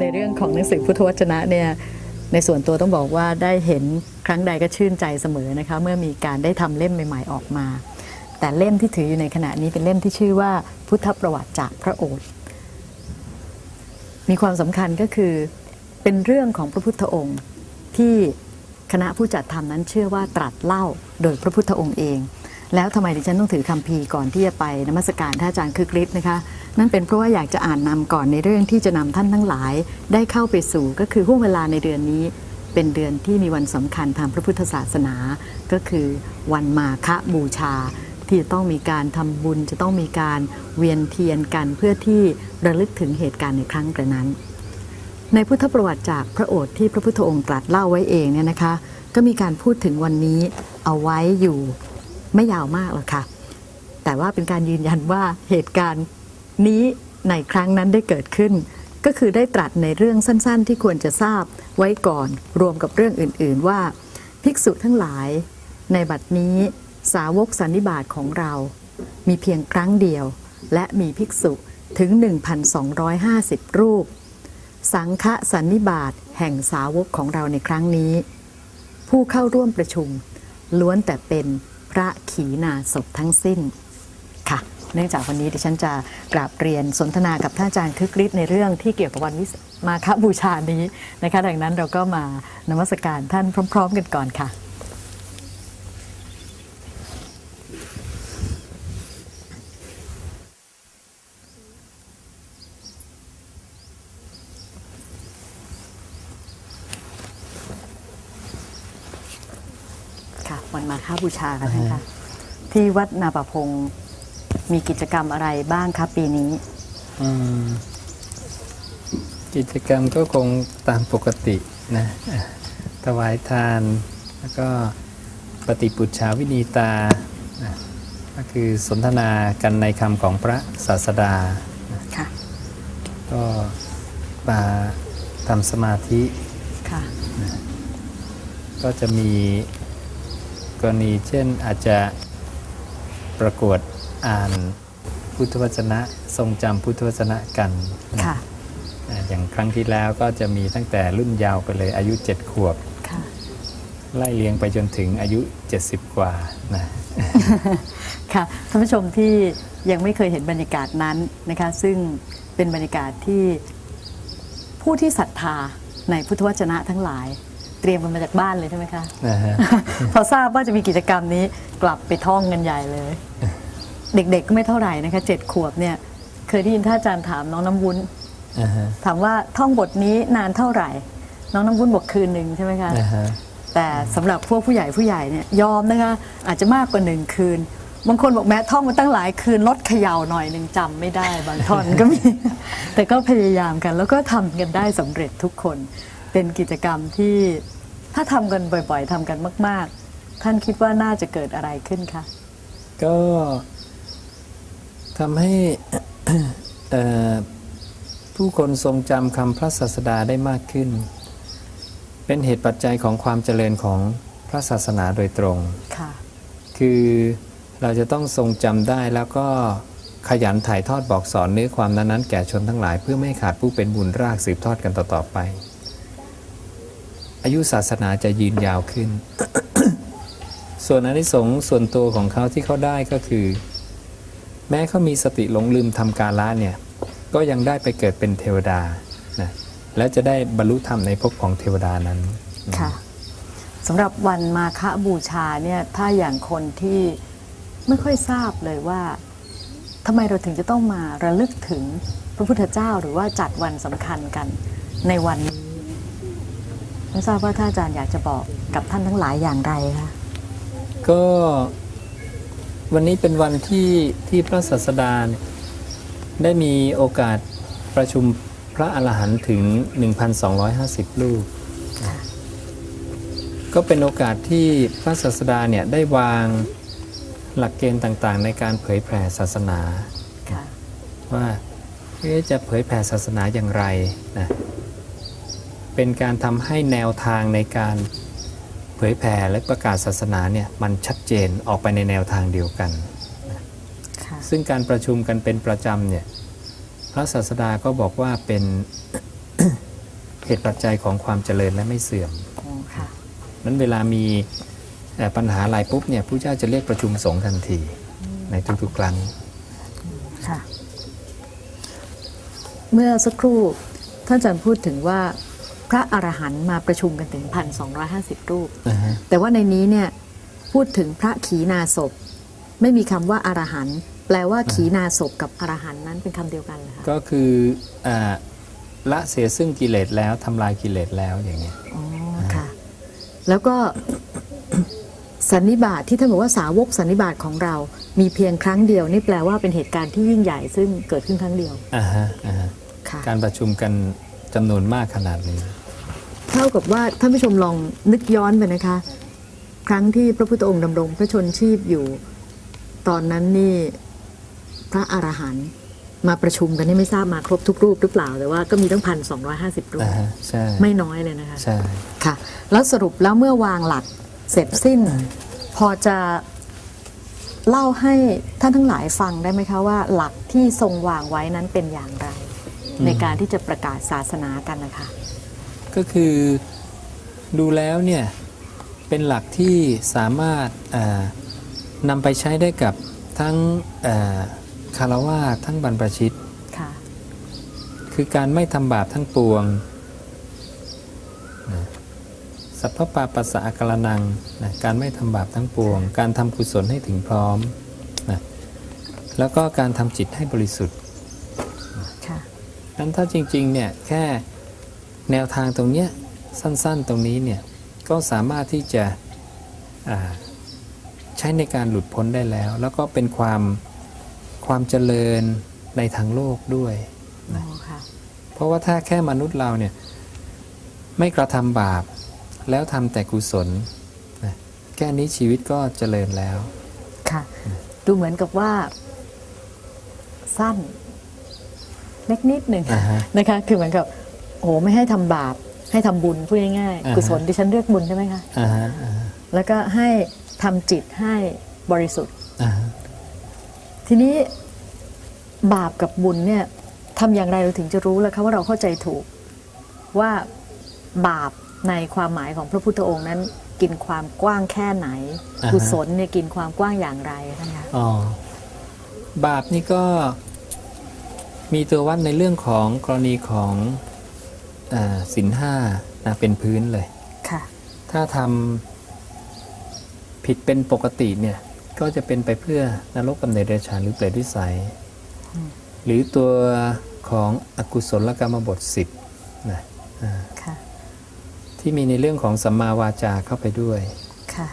ในเรื่องของหนังสือพุทธวจนะเนี่ยในส่วนตัวต้องบอกว่าได้เห็นครั้งใดก็ชื่นใจเสมอนะคะเมื่อมีการได้ทำเล่มใหม่ ๆออกมา แต่เล่มที่ถืออยู่ในขณะนี้เป็นเล่มที่ชื่อว่าพุทธประวัติจากพระโอษฐ์มีความสำคัญก็คือเป็นเรื่องของพระพุทธองค์ที่คณะผู้จัดทำนั้นเชื่อว่าตรัสเล่าโดยพระพุทธองค์เอง แล้วทำไมดิฉันต้องถือคัมภีร์ก่อนที่จะไปนมัสการท่านอาจารย์คึกฤทธิ์นะคะ นั่นเป็นเพราะว่าอยากจะอ่านนำก่อนในเรื่องที่จะนำท่านทั้งหลาย ได้เข้าไปสู่ก็คือห่วงเวลาในเดือนนี้ เป็นเดือนที่มีวันสำคัญทางพระพุทธศาสนา ก็คือวันมาฆบูชา ที่จะต้องมีการทำบุญจะต้องมีการเวียนเทียนกันเพื่อที่ระลึกถึงเหตุการณ์ในครั้งกระนั้น ในพุทธประวัติจากพระโอษฐ์ที่พระพุทธองค์ตรัสเล่าไว้เองเนี่ยนะคะ ก็มีการพูดถึงวันนี้เอาไว้อยู่ ไม่ยาวมากหรอกค่ะ แต่ว่าเป็นการยืนยันว่าเหตุการณ์นี้ในครั้งนั้นได้เกิดขึ้น ก็คือได้ตรัสในเรื่องสั้นๆ ที่ควรจะทราบไว้ก่อนรวมกับเรื่องอื่น ๆ ว่า ภิกษุทั้งหลาย ในบัดนี้สาวกสันนิบาตของเรา มีเพียงครั้งเดียว และมีภิกษุถึง 1,250 รูป สังฆสันนิบาตแห่งสาวกของเราในครั้งนี้ ผู้เข้าร่วมประชุม ล้วนแต่เป็น พระขีณาสพทั้งสิ้นค่ะ เนื่องจากวันนี้ดิฉันจะกราบเรียนสนทนากับท่านอาจารย์คึกฤทธิ์ในเรื่องที่เกี่ยวกับวันวิสมาคบูชานี้นะคะดังนั้นเราก็มานมัสการท่านพร้อม ๆ กันก่อนค่ะ วันมาฆบูชากันนะคะที่วัดนาประพงศ์มีกิจกรรมอะไรบ้างคะปีนี้อืมกิจกรรมก็คงตามปกตินะอะถวายทานแล้วก็ปฏิปุจฉาวินีตานะก็คือสนทนากันในคำของพระศาสดาค่ะก็มาทำสมาธิค่ะก็จะมี กรณีเช่นอาจจะประกวดอ่านพุทธวจนะ ทรงจำพุทธวจนะกันนะค่ะอ่าอย่างครั้งที่แล้วก็จะมีตั้งแต่รุ่นยาวไปเลยอายุ7ขวบค่ะไล่เลียงไปจนถึงอายุ 70 กว่านะค่ะท่านผู้ชมที่ยังไม่เคยเห็นบรรยากาศนั้นนะคะ ซึ่งเป็นบรรยากาศที่ผู้ที่ศรัทธาในพุทธวจนะทั้งหลาย เตรียมกันมาจากบ้านเลยใช่ไหมคะนะฮะ พอทราบว่าจะมีกิจกรรมนี้กลับไปท่องกันใหญ่เลย เด็กๆก็ไม่เท่าไหร่นะคะเจ็ดขวบเนี่ย เคยได้ยินท่านอาจารย์ถามน้องน้ำวุ้น อ่าฮะถามว่าท่องบทนี้นานเท่าไหร่ น้องน้ำวุ้นบอกคืนหนึ่งใช่ไหมคะ นะฮะ แต่สำหรับพวกผู้ใหญ่ผู้ใหญ่เนี่ยยอมนะคะอาจจะมากกว่าหนึ่งคืน บางคนบอกแม้ท่องมาตั้งหลายคืนลดเขย่าหน่อยหนึ่งจำไม่ได้บางท่อนก็มี แต่ก็พยายามกัน แล้วก็ทำกันได้สำเร็จทุกคน เป็นกิจกรรมที่ถ้าทำกันบ่อยๆทำกันมาก ๆ ท่านคิดว่าน่าจะเกิดอะไรขึ้นคะก็ทำให้เอ่อผู้คนทรงจำคำพระศาสดาได้มากขึ้น เป็นเหตุปัจจัยของความเจริญของพระศาสนาโดยตรงค่ะคือเราจะต้องทรงจำได้แล้วก็ขยันถ่ายทอดบอกสอนเนื้อความนั้นๆแก่ชนทั้งหลาย เพื่อไม่ให้ขาดผู้เป็นบุญรากสืบทอดกันต่อๆไป อายุศาสนาจะยืนยาวขึ้น ส่วนอนิสงส์ส่วนตัวของเขาที่เขาได้ก็คือ แม้เขามีสติหลงลืมทำกาละเนี่ย ก็ยังได้ไปเกิดเป็นเทวดานะและจะได้บรรลุธรรมในภพของเทวดานั้นค่ะสำหรับวันมาฆบูชาเนี่ยถ้าอย่างคนที่ไม่ค่อยทราบเลยว่าทำไมเราถึงจะต้องมาระลึกถึงพระพุทธเจ้าหรือว่าจัดวันสำคัญกันในวันนี้ ไม่ทราบว่าท่านอาจารย์อยากจะบอกกับท่านทั้งหลายอย่างไรคะก็วันนี้เป็นวันที่ที่พระศาสดาเนี่ยได้มีโอกาสประชุมพระอรหันต์ถึง 1,250 ลูก ก็เป็นโอกาสที่พระศาสดาเนี่ยได้วางหลักเกณฑ์ต่างๆ ในการเผยแผ่ศาสนาค่ะว่าเอ๊ะจะเผยแผ่ศาสนาอย่างไรนะ เป็นการทำให้แนวทางในการเผยแผ่และประกาศศาสนาเนี่ยมันชัดเจนออกไปในแนวทางเดียวกันค่ะซึ่งการประชุมกันเป็นประจำเนี่ยพระศาสดาก็บอกว่าเป็นเหตุปัจจัยของความเจริญและไม่เสื่อมอ๋อค่ะนั้นเวลามีเอ่อปัญหาอะไรปุ๊บเนี่ยผู้เจ้าจะเรียกประชุมสงฆ์ทันทีในทุกๆครั้งค่ะเมื่อสักครู่ท่านอาจารย์พูดถึงว่าพ ระอรหันต์มาประชุมกันถึง 1,250 รูปนะฮะแต่ว่าในนี้เนี่ยพูดถึงพระขีณาสพไม่มีคำว่าอรหันต์แปลว่าขีณาสพกับอรหันต์นั้นเป็นคำเดียวกันเหรอคะก็คืออ่าละเสียซึ่งกิเลสแล้วทำลายกิเลสแล้วอย่างเงี้ยอ๋อค่ะแล้วก็สันนิบาตที่ท่านบอกว่าสาวกสันนิบาตของเรา มีเพียงครั้งเดียว นี่แปลว่าเป็นเหตุการณ์ที่ยิ่งใหญ่ซึ่งเกิดขึ้นครั้งเดียวอ่าฮะอ่าฮะค่ะการประชุมกันจำนวนมากขนาดนี้ เท่ากับว่าท่านผู้ชมลองนึกย้อนไปนะคะ ครั้งที่พระพุทธองค์ดำรงพระชนชีพอยู่ ตอนนั้นนี่พระอรหันต์มาประชุมกันนี่ไม่ทราบมาครบทุกรูปหรือเปล่า แต่ว่าก็มีตั้งพันสองร้อยห้าสิบรูป อ่าฮะใช่ไม่น้อยเลยนะคะ ใช่ ค่ะ แล้วสรุปแล้วเมื่อวางหลักเสร็จสิ้น พอจะเล่าให้ท่านทั้งหลายฟังได้ไหมคะว่า หลักที่ทรงวางไว้นั้นเป็นอย่างไร ในการที่จะประกาศศาสนากันนะคะ ก็คือดูแล้วเนี่ยเป็นหลักที่สามารถอ่านำไปใช้ได้กับทั้งอ่าคารวะทั้งบรรพชิตค่ะคือการไม่ทำบาปทั้งปวงนะสัพพปาปัสสะอาการนังนะการไม่ทำบาปทั้งปวง การทำกุศลให้ถึงพร้อมนะแล้วก็การทำจิตให้บริสุทธิ์ค่ะนั้นถ้าจริงๆเนี่ยแค่ แนวทางตรงเนี้ยสั้นๆตรงนี้เนี่ยก็สามารถที่จะอ่าใช้ในการหลุดพ้นได้แล้ว แล้วก็เป็นความความเจริญในทางโลกด้วยอ๋อค่ะเพราะว่าถ้าแค่มนุษย์เราเนี่ยไม่กระทำบาปแล้วทำแต่กุศลนะแค่นี้ชีวิตก็เจริญแล้ว ค่ะ ดูเหมือนกับว่า สั้นเล็กนิดหนึ่งอ่าฮะนะคะ คือเหมือนกับ โอ้โหไม่ให้ทำบาป ให้ทำบุญพูดง่ายอ่าฮะๆกุศลที่ฉันเรียกบุญใช่ไหมคะอ่าฮะอ่าฮะแล้วก็ให้ทำจิตให้บริสุทธิ์อ่าฮะทีนี้บาปกับบุญเนี่ยทำอย่างไรเราถึงจะรู้ล่ะคะว่าเราเข้าใจถูกว่าบาปในความหมายของพระพุทธองค์นั้น กินความกว้างแค่ไหน กุศลเนี่ยกินความกว้างอย่างไรท่านคะอ๋อบาปนี่ก็มีตัววัดในเรื่องของกรณีของอา สินห้านะเป็นพื้นเลยค่ะถ้าทำผิดเป็นปกติเนี่ย ก็จะเป็นไปเพื่อนรกกำเนิดเดรัจฉานหรือเปรตวิสัยอืมหรือตัวของอกุศลกรรมบทสิบนะอ่าค่ะที่มีในเรื่องของสัมมาวาจาเข้าไปด้วยค่ะ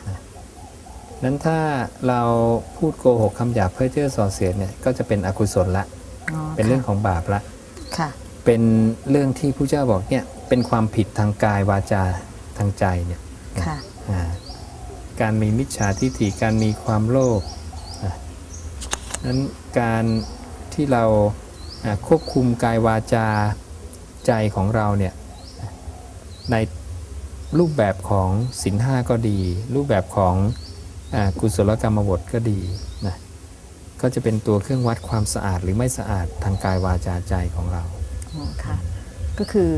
นั้นถ้าเราพูดโกหกคำหยาบเพื่อเจ้อส่อเสียดเนี่ยก็จะเป็นอกุศลละอ๋อเป็นเรื่องของบาปละค่ะ เป็นเรื่องที่ผู้เจ้าบอกเนี่ยเป็นความผิดทางกายวาจาทางใจเนี่ยค่ะอ่าการมีมิจฉาทิฏฐิการมีความโลภนะนั้นการที่เราอ่าควบคุมกายวาจาใจของเราเนี่ยในรูปแบบของศีลห้าก็ดี รูปแบบของอากุศลกรรมบทก็ดีนะก็จะเป็นตัวเครื่องวัดความสะอาดหรือไม่สะอาดทางกายวาจาใจของเราอ๋อ ค่ะก็คือ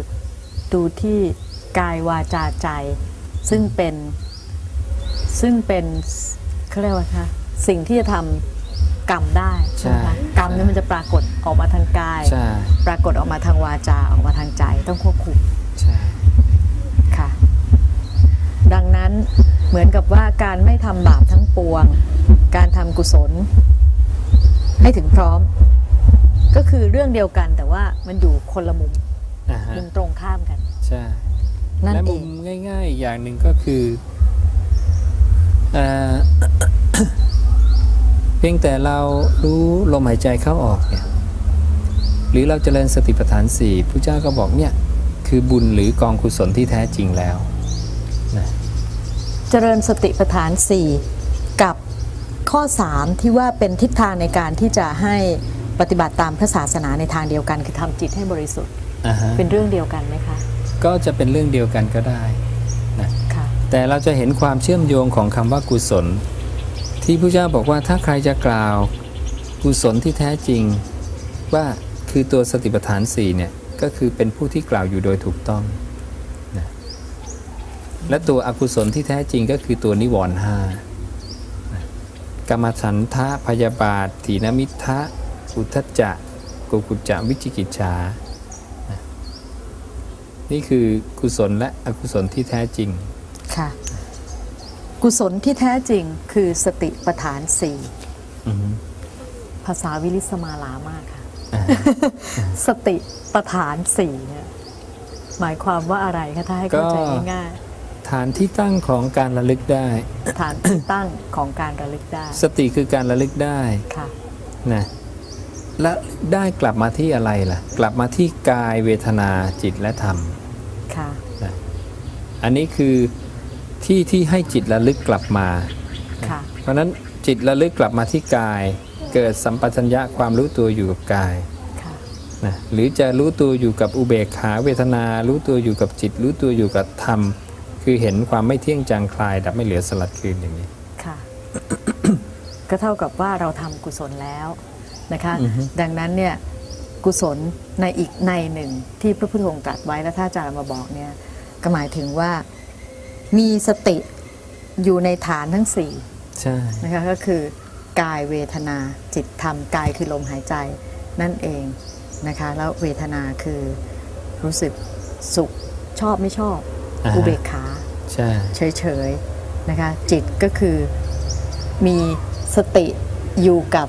ดูที่กายวาจาใจ ซึ่งเป็นซึ่งเป็นเขาเรียกว่าคะสิ่งที่จะทำกรรมได้ใช่ไหมคะใช่กรรมนี่มันจะปรากฏออกมาทางกาย ใช่ ปรากฏออกมาทางวาจาออกมาทางใจต้องควบคุมใช่ ค่ะ ดังนั้นเหมือนกับว่าการไม่ทำบาปทั้งปวง การทำกุศล ให้ถึงพร้อม ก็คือเรื่องเดียวกันแต่ว่ามันอยู่คนละมุมอ่าฮะมุมตรงข้ามกัน ใช่ นั่นและเอมุง มง่ายๆอีกอย่างหนึ่งก็คือเอ่อ เพียงแต่เรารู้ลมหายใจเข้าออกเนี่ยหรือเราเจริญสติปัฏฐานสี่พระเจ้าก็บอกเนี่ย คือบุญหรือกองกุศลที่แท้จริงแล้วนะเจริญสติปัฏฐาน 4 กับข้อ 3 ที่ว่าเป็นทิศทางในการที่จะให้ ปฏิบัติตามพระศาสนาในทางเดียวกันคือทำจิตให้บริสุทธิ์อ่าฮะเป็นเรื่องเดียวกันไหมคะก็จะเป็นเรื่องเดียวกันก็ได้นะค่ะแต่เราจะเห็นความเชื่อมโยงของคำว่ากุศล ที่พระเจ้าบอกว่าถ้าใครจะกล่าวกุศลที่แท้จริง ว่าคือตัวสติปัฏฐานสี่เนี่ยก็คือเป็นผู้ที่กล่าวอยู่โดยถูกต้องนะและตัวอกุศลที่แท้จริงก็คือตัวนิวรณ์ห้านะกรรมฉันทะพยาบาทถีนมิทะ อุทธัจจะกุกุจจะวิจิกิจฉานะนี่คือกุศลและอกุศลที่แท้จริง ค่ะ กุศลที่แท้จริงคือสติปัฏฐานสี่อือฮึภาษาวิลิสมาลามากค่ะอ่าสติปัฏฐานสี่เนี่ยหมายความว่าอะไรคะถ้าให้เข้าใจง่ายฐานที่ตั้งของการระลึกได้ๆฐานที่ตั้งของการระลึกได้ สติคือการระลึกได้ ค่ะ นะ และได้กลับมาที่อะไรล่ะ กลับมาที่กายเวทนาจิตและธรรมค่ะนะอันนี้คือที่ที่ให้จิตระลึกกลับมาค่ะเพราะฉะนั้นจิตระลึกกลับมาที่กาย เกิดสัมปชัญญะความรู้ตัวอยู่กับกายค่ะนะหรือจะรู้ตัวอยู่กับอุเบกขาเวทนา รู้ตัวอยู่กับจิต รู้ตัวอยู่กับธรรม คือเห็นความไม่เที่ยงจางคลาย ดับไม่เหลือสลัดคืนอย่างนี้ ค่ะ ก็เท่ากับว่าเราทำกุศลแล้ว นะคะอือฮึดังนั้นเนี่ยกุศลในอีกในหนึ่งที่พระพุทธองค์ตรัสไว้และท่านอาจารย์มาบอกเนี่ยก็หมายถึงว่ามีสติอยู่ในฐานทั้งสี่ใช่นะคะก็คือกายเวทนาจิตธรรมกายคือลมหายใจนั่นเองนะคะแล้วเวทนาคือรู้สึกสุขชอบไม่ชอบาฮะอุเบกขาใช่เฉยๆนะคะจิตก็คือมีสติอยู่กับ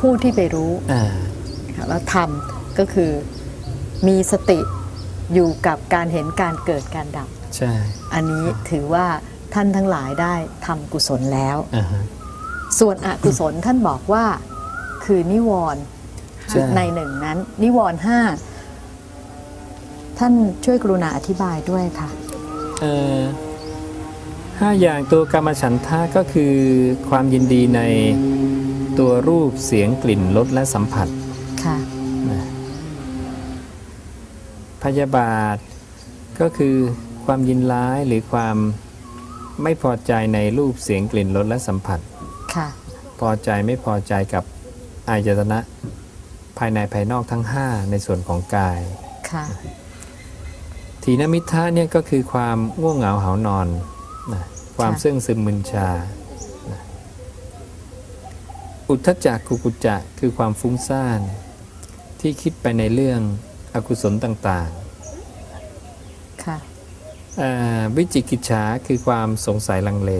ผู้ที่ไปรู้อ่านะคะแล้วธรรมก็คือมีสติอยู่กับการเห็นการเกิดการดับใช่อันนี้ถือว่าท่านทั้งหลายได้ทำกุศลแล้วอ่าฮะส่วนอกุศลท่านบอกว่าคือนิวรณ์ใช่ในหนึ่งนั้น นิวรณ์ห้าท่านช่วยกรุณาอธิบายด้วยค่ะเอ่อห้าอย่างตัวกรรมฉันทะก็คือความยินดีใน ตัวรูปเสียงกลิ่นรสและสัมผัสค่ะนะพยาบาทก็คือความยินร้ายหรือความไม่พอใจในรูปเสียงกลิ่นรสและสัมผัสค่ะพอใจไม่พอใจกับอายตนะ ภายในภายนอกทั้ง 5 ในส่วนของกายค่ะทีนมิทะเนี่ยก็คือความง่วงเหงาหานอนนะความค่ะเสื่องซึมมึนชานะ อุทธจักกุกุจจะคือความฟุ้งซ่านที่คิดไปในเรื่องอกุศลต่างค่ะๆเอ่อวิจิกิจฉาคือความสงสัยลังเล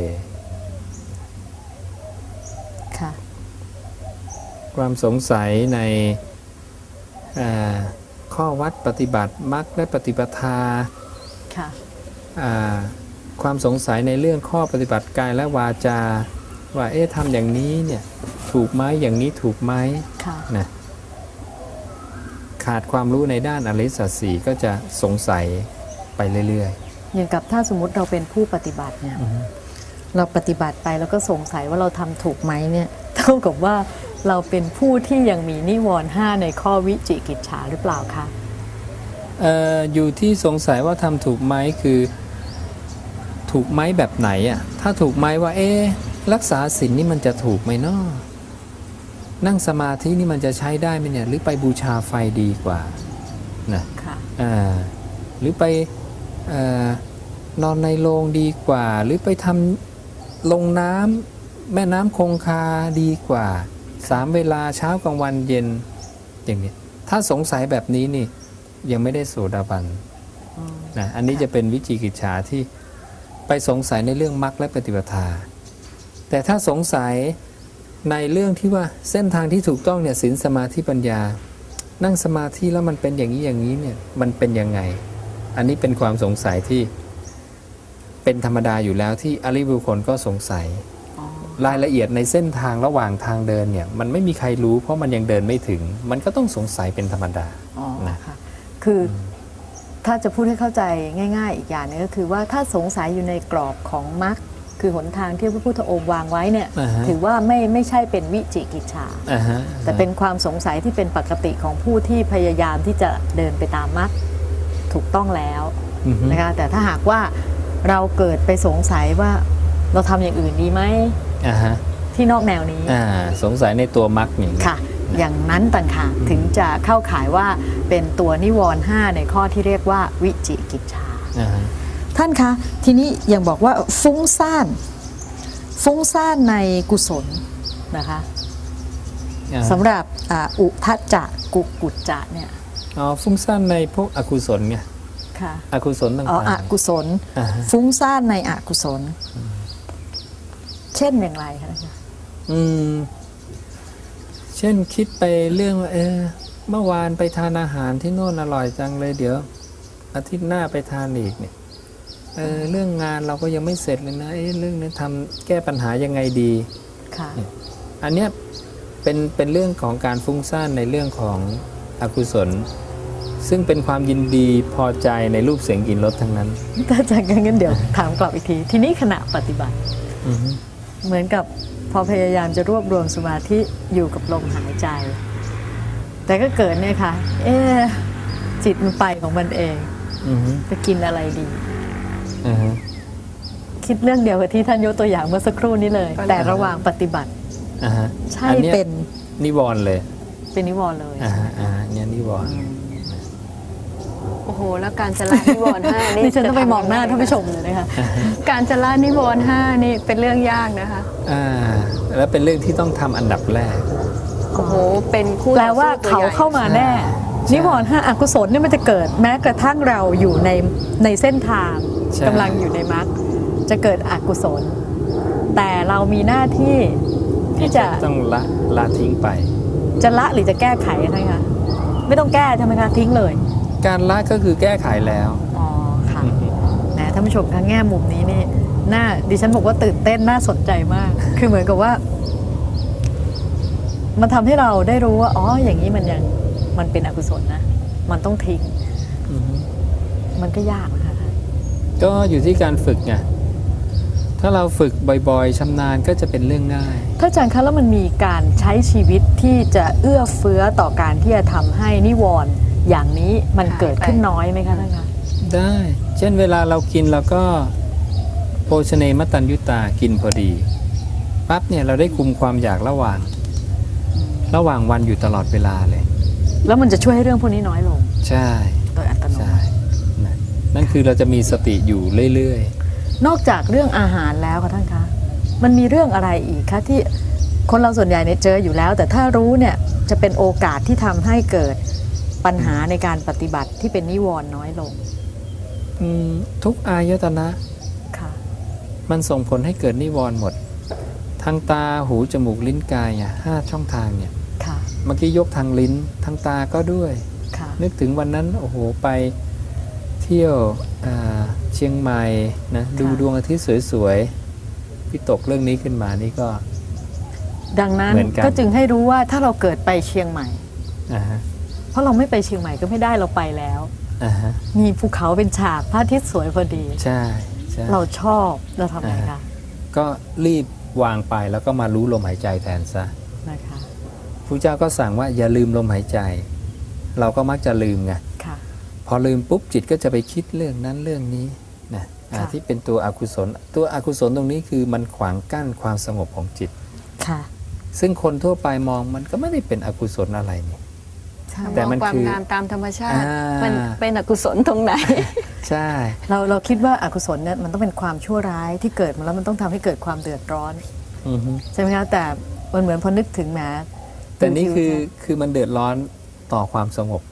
ค่ะ ความสงสัยในเอ่อข้อวัดปฏิบัติมรรคและปฏิปทา ค่ะอ่าความสงสัยในเรื่องข้อปฏิบัติกายและวาจา ว่าเอ๊ะทำอย่างนี้เนี่ยถูกไหมอย่างนี้ถูกไหมค่ะนะขาดความรู้ในด้านอริยสัจสี่ก็จะสงสัยไปเรื่อยอย่างกับถ้าสมมุติเราเป็นผู้ปฏิบัติเนี่ยเราปฏิบัติไปแล้วก็สงสัยว่าเราทำถูกไหมเนี่ยเท่ากับว่าเราเป็นผู้ที่ยังมีนิวรณ์ห้าในข้อวิจิกิจฉาหรือเปล่าคะๆเอ่ออยู่ที่สงสัยว่าทำถูกไหมคือ ถูกไหมแบบไหนอะถ้าถูกไหมว่าเอ๊ะ รักษาศีลนี่มันจะถูกไหมเนาะนั่งสมาธินี่มันจะใช้ได้ไหมเนี่ย หรือไปบูชาไฟดีกว่านะค่ะอ่าหรือไปเออนอนในโรงดีกว่า หรือไปทำลงน้ำแม่น้ำคงคาดีกว่าสามเวลาเช้ากลางวันเย็นอย่างนี้ถ้าสงสัยแบบนี้นี่ยังไม่ได้โสดาบันอืมนะอันนี้จะเป็นวิจิกิจฉาที่ไปสงสัยในเรื่องมรรคและปฏิปทา แต่ถ้าสงสัยในเรื่องที่ว่าเส้นทางที่ถูกต้องเนี่ยศีลสมาธิปัญญา นั่งสมาธิแล้วมันเป็นอย่างนี้อย่างนี้เนี่ยมันเป็นยังไง อันนี้เป็นความสงสัยที่เป็นธรรมดาอยู่แล้วที่อริยบุคคลก็สงสัยอ๋อรายละเอียดในเส้นทางระหว่างทางเดินเนี่ยมันไม่มีใครรู้เพราะมันยังเดินไม่ถึง มันก็ต้องสงสัยเป็นธรรมดาอ๋อนะค่ะคืออถ้าจะพูดให้เข้าใจง่าย ๆ อีกอย่างหนึงก็คือว่าถ้าสงสัยอยู่ในกรอบของมรรค คือหนทางที่พระพุทธองค์วางไว้เนี่ยอ่าฮะถือว่าไม่ไม่ใช่เป็นวิจิกิจฉาอ่าฮะแต่เป็นความสงสัยที่เป็นปกติของผู้ที่พยายามที่จะเดินไปตามมรรคถูกต้องแล้วอือฮึนะคะแต่ถ้าหากว่าเราเกิดไปสงสัยว่าเราทำอย่างอื่นดีไหมอ่าฮะที่นอกแนวนี้อ่าสงสัยในตัวมรรคนี่ค่ะ อย่างนั้นต่างหากถึงจะเข้าข่ายว่าเป็นตัวนิวรณ์ห้าในข้อที่เรียกว่าวิจิกิจฉาอ่าฮะ ท่านคะทีนี้ยังบอกว่าฟุ้งซ่านฟุ้งซ่านในกุศลนะคะอ่าฮะสำหรับอ่าอุทัจจะกุกุจจะเนี่ยอ๋อฟุ้งซ่านในพวกอกุศลไงค่ะอกุศลต่างอ๋ออๆกุศลอ่าฮะฟุ้งซ่านในอกุศล เช่นอย่างไรคะอาจารย์อืมเช่นคิดไปเรื่องว่าเออเมื่อวานไปทานอาหารที่โน่นอร่อยจังเลยเดี๋ยว อาทิตย์หน้าไปทานอีกเนี่ย เออเรื่องงานเราก็ยังไม่เสร็จเลยนะเอ๊ะเรื่องนี้ทำแก้ปัญหายังไงดีค่ะอันเนี้ยเป็นเป็นเรื่องของการฟุ้งซ่านในเรื่องของอกุศล ซึ่งเป็นความยินดีพอใจในรูปเสียงกลิ่นรสทั้งนั้นถ้าอาจารย์งั้นเดี๋ยวถามกลับอีกที ทีนี้ขณะปฏิบัติอือฮึเหมือนกับพอพยายามจะรวบรวมสมาธิอยู่กับลมหายใจ แต่ก็เกิดเนี่ยค่ะ เอ๊ะจิตมันไปของมันเองอือฮึจะกินอะไรดี อือฮึ คิดเรื่องเดียวกับที่ท่านยกตัวอย่างเมื่อสักครู่นี้เลย แต่ระหว่างปฏิบัติ อ่าฮะใช่อัยเป็นนิวรณ์เลยเป็นนิวรณ์เลยอ่าฮะอ่าฮะเนี่ยนิวรณ์โอ้โห แล้วการจะละนิวรณ์ห้านี่ดิฉันต้องไปจะทำมองหน้ายัไท่านผู้ชมเลยนะคะการจะละนิวรณ์ห้านี่เป็นเรื่องยากนะคะ อ่าแล้วเป็นเรื่องที่ต้องทำอันดับแรก โอ้โห เป็นคู่แปลว่าต่อสู้เขาตัวใหญ่เข้ามาแน่ ใช่ นิวรณ์ห้าอกุศลเนี่ยมันจะเกิดแม้กระทั่งเราอยู่ในในเส้นทางใช่ กำลังอยู่ในมรรคจะเกิดอกุศล แต่เรามีหน้าที่ที่จะต้องละละทิ้งไป จะละหรือจะแก้ไขนะคะไม่ต้องแก้ใช่ไหมคะทิ้งเลย การละก็คือแก้ไขแล้วอ๋อค่ะอือฮึแหมท่านผู้ชมคะแง่มุมนี้นี่น่าดิฉันบอกว่าตื่นเต้นน่าสนใจมาก คือเหมือนกับว่ามันทำให้เราได้รู้ว่าอ๋ออย่างนี้มันยังมันเป็นอกุศลนะ มันต้องทิ้งอือฮึมันก็ยากนะคะท่าน ก็อยู่ที่การฝึกไงถ้าเราฝึกบ่อยๆชำนาญก็จะเป็นเรื่องง่ายถ้าอาจารย์คะแล้วมันมีการใช้ชีวิตที่จะเอื้อเฟื้อต่อการที่จะทำให้นิวรณ์อย่างนี้มันเกิดขึ้นน้อยไหมคะท่านคะได้ เช่นเวลาเรากินเราก็โภชเนมตัญยุตากินพอดีปั๊บเนี่ยเราได้คุมความอยากระหว่าง ระหว่างวันอยู่ตลอดเวลาเลย แล้วมันจะช่วยให้เรื่องพวกนี้น้อยลง ใช่ โดยอัตโน ใช่ มัติ นะนั่นคือเราจะมีสติอยู่เรื่อยนอกจากเรื่องอาหารแล้วค่ะท่านคะ มันมีเรื่องอะไรอีกคะที่คนเราส่วนใหญ่เนี่ยเจออยู่แล้ว แต่ถ้ารู้เนี่ยจะเป็นโอกาสที่ทำให้เกิดปัญหาในการปฏิบัติที่เป็นนิวรณ์น้อยลงๆอืมทุกอายตนะค่ะมันส่งผลให้เกิดนิวรณ์หมด ทางตาหูจมูกลิ้นกายเนี่ยห้าช่องทางเนี่ยค่ะเมื่อกี้ยกทางลิ้นทางตาก็ด้วยค่ะนึกถึงวันนั้นโอ้โหไปเที่ยวอ่าเชียงใหม่นะดูดวงอาทิตย์สวยๆพี่ตกเรื่องนี้ขึ้นมานี่ก็ ดังนั้นเหมือนกันก็จึงให้รู้ว่าถ้าเราเกิดไปเชียงใหม่อ่าฮะเพราะเราไม่ไปเชียงใหม่ก็ไม่ได้เราไปแล้วอ่าฮะมีภูเขาเป็นฉากพระอาทิตย์สวยพอดีใช่ใช่เราชอบเราทำไงคะก็รีบวางไปแล้วก็มารู้ลมหายใจแทนซะนะคะพระเจ้าก็สั่งว่าอย่าลืมลมหายใจ เราก็มักจะลืมไงค่ะพ อลืมปุ๊บจิตก็จะไปคิดเรื่องนั้นเรื่องนี้นะอ่าค่ะที่เป็นตัวอกุศล ตัวอกุศลตรงนี้คือมันขวางกั้นความสงบของจิตค่ะซึ่งคนทั่วไปมองมันก็ไม่ได้เป็นอกุศลอะไรนี่ใช่แต่มันความคืองามตามธรรมชาติอ่ามัมันเป็นอกุศลตรงไหน ใช่ เราเราคิดว่าอากุศลเนี่ยมันต้องเป็นความชั่วร้ายที่เกิดมาแล้วมันต้องทำให้เกิดความเดือดร้อนอือฮึใช่ไหมคะแต่มันเหมือนพอนึกถึงแหมแต่นี่คือดูคือมันเดือดร้อนต่อความสงบ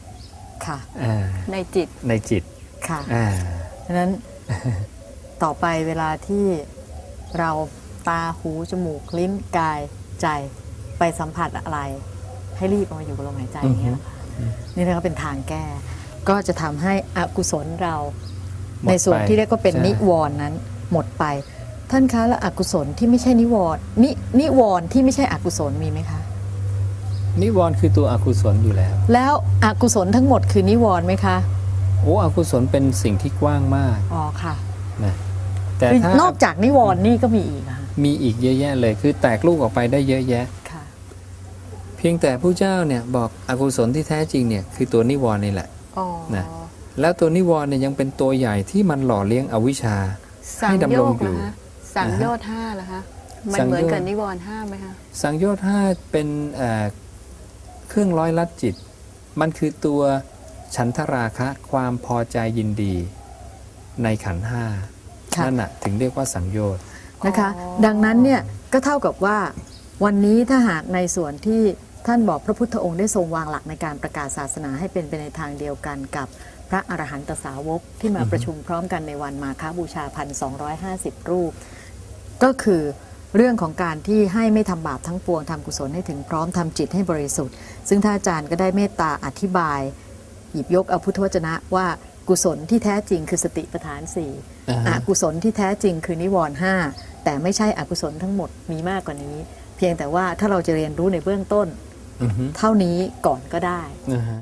ค่ะอ่าในจิตในจิตค่ะอ่าฉะนั้นต่อไปเวลาที่เราตาหูจมูกลิ้นกายใจไปสัมผัสอะไร ให้รีบเอามาอยู่กับลมหายใจอย่างเงี้ยนะคะนี่นะครับเป็นทางแก้ ก็จะทำให้อกุศลเราหมดในส่วนไปที่เรียกว่าเป็นใช่นิวรณ์นั้นหมดไป ท่านคะแล้วอกุศลที่ไม่ใช่นิวรณ์นินิวรณ์ที่ไม่ใช่อกุศลมีไหมคะ นิวรณ์คือตัวอกุศลอยู่แล้ว แล้วอกุศลทั้งหมดคือนิวรณ์ไหมคะโอ้อกุศลเป็นสิ่งที่กว้างมากอ๋อค่ะนะแต่คือถ้านอกจากนิวรณ์นี่ก็มีอีกอะค่ะมีอีกเยอะแยะเลย คือแตกลูกออกไปได้เยอะแยะค่ะ เพียงแต่ผู้เจ้าเนี่ยบอกอกุศลที่แท้จริงเนี่ยคือตัวนิวรณ์นี่แหละอ๋อนะแล้วตัวนิวรณ์เนี่ยยังเป็นตัวใหญ่ที่มันหล่อเลี้ยงอวิชชาสังให้ดำโยรงกอยู่เหรอคะสังโยชน์ห้าเหรอคะมันสังโยชน์เหมือนกับนิวรณ์ห้าไหมคะสังโยชน์ห้าเป็น เอ่อเครื่องร้อยลัดจิต มันคือตัวฉันทราคะความพอใจยินดี ในขันธ์ห้าค่ะนั่นน่ะถึงเรียกว่าสังโยชน์นะคะอ๋อดังนั้นเนี่ยก็เท่ากับว่าวันนี้ถ้าหากในส่วนที่ท่านบอกพระพุทธองค์ได้ทรงวางหลักในการประกาศศาสนาให้เป็นไปในทางเดียวกันกับพระอรหันตสาวกที่มาอือฮึประชุมพร้อมกันในวันมาฆบูชาพันสองรูป ก็คือ เรื่องของการที่ให้ไม่ทำบาปทั้งปวงทำกุศลให้ถึงพร้อมทำจิตให้บริสุทธิ์ ซึ่งท่านอาจารย์ก็ได้เมตตาอธิบาย หยิบยกเอาพุทธวจนะว่ากุศลที่แท้จริงคือสติปัฏฐานสี่อ่าอฮะกุศลที่แท้จริงคือนิวรณ์ห้าแต่ไม่ใช่อกุศลทั้งหมดมีมากกว่านี้ เพียงแต่ว่าถ้าเราจะเรียนรู้ในเบื้องต้นอือฮึเท่านี้ก่อนก็ได้นะฮะ